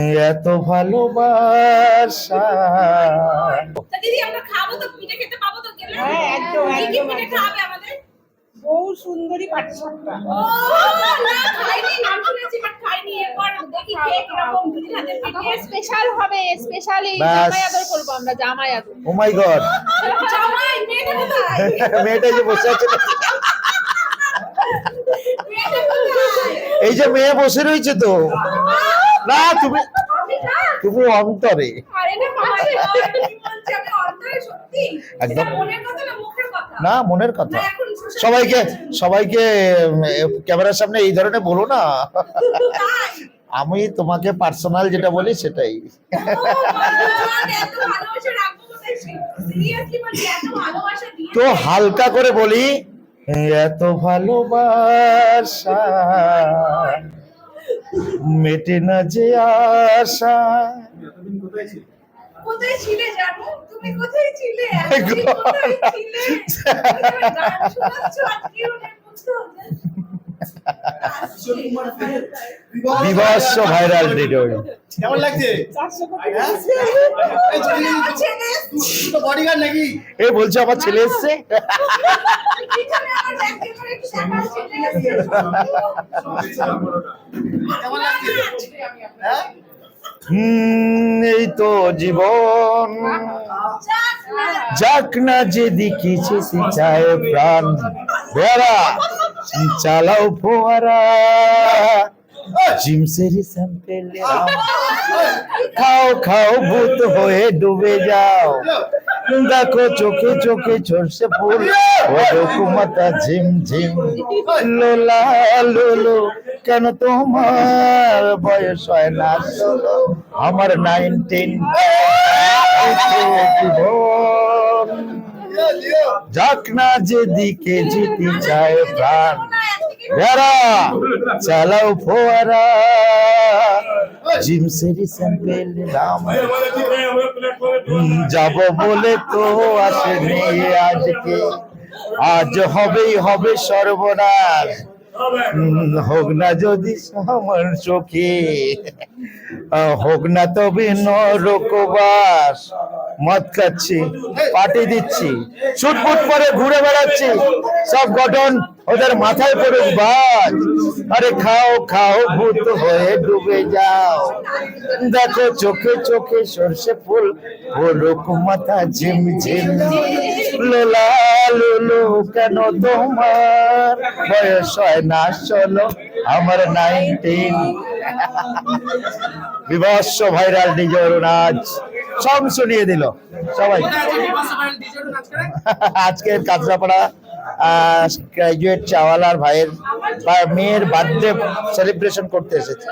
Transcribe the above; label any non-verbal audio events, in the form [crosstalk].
এত ভালোবাসা। দিদি আমরা খাব তো পিঠে খেতে পাবো তো গেলে? হ্যাঁ, একদম, একদম, পিঠে। খাওয়াবে আমাদের? বহু সুন্দরী পাটিসাপটা ও না খাইনি নাম শুনেছি বাট খাইনি। এরপর দেখি কে কীরকম দিদির হাতের পিঠে। স্পেশাল হবে স্পেশাল জামাই আদর করব আমরা জামাই আদর। ও মাই গড জামাই মেয়েটা কোথায়? মেয়েটা যে বসে আছে এই যে মেয়ে বসে রয়েছে তো। না তুমি তুমি অন্তরে। একদম। মনের কথা না মনের কথা। সবাইকে সবাইকে ক্যামেরার সামনে এই ধরনের বলো না। আমি তোমাকে পার্সোনাল যেটা বলি সেটাই। তো হালকা করে বলি এত ভালোবাসা। মেটে না যে আশা। কোথায় ছিলে? জানো? তুমি কোথায় ছিলে? [laughs] কোথায় ছিলে? গান শোনাচ্ছ আজকে বুঝতে বিভৎস ভাইরাল ভিডিও। কেমন লাগছে? এ বলছে আমার ছেলে এসছে। হ্যাঁ? হুম এই তো জীবন। যাক না। যাক না যেদিকে চায় প্রাণ। বেড়া চালাও ফোয়ারা। জিমসের স্যাম্পেল খাও খাও, ভূত হয়ে ডুবে যাও। দেখো চোখে চোখে ঝরছে ফুল। ওরকমতা ঝিম ঝিম। লোলা, লোলো, কেন তোমার বয়স হয় না? আমার নাইনটিন যাক না যেদিকে যেতে চায় প্রাণ। যারা চালাও ফোয়ারা। জিমসেরি স্যাম্পেল নাম হুম, যাব বলে তো আসেনি আজকে। আজ হবেই হবে সর্বনাশ। হোক না যদি আমার চোখে হোক না তবে নরকবাস মদ খাচ্ছি, পার্টি দিচ্ছি ছুটপুট করে ঘুরে বেড়াচ্ছি, সব গঠন ওদের মাথায় পড়ুক বাজ। আরে খাও খাও, ভূত হয়ে ডুবে যাও। দেখো চোখে চোখে সর্ষে ফুল ফুলুক মাথা ঝিম ঝিম লোলা লুলু কেন তোমার? বয়স হয় না ষোলো আমার নাইনটিন। বিভৎস ভাইরাল ডিজে নাচ সব শুনিয়ে দিল, সবাই। আজকের কাঁচরাপাড়া গ্রাজুয়েট চাওয়ালার ভাইয়ের বা মেয়ের বার্থডে সেলিব্রেশন করতে এসেছে।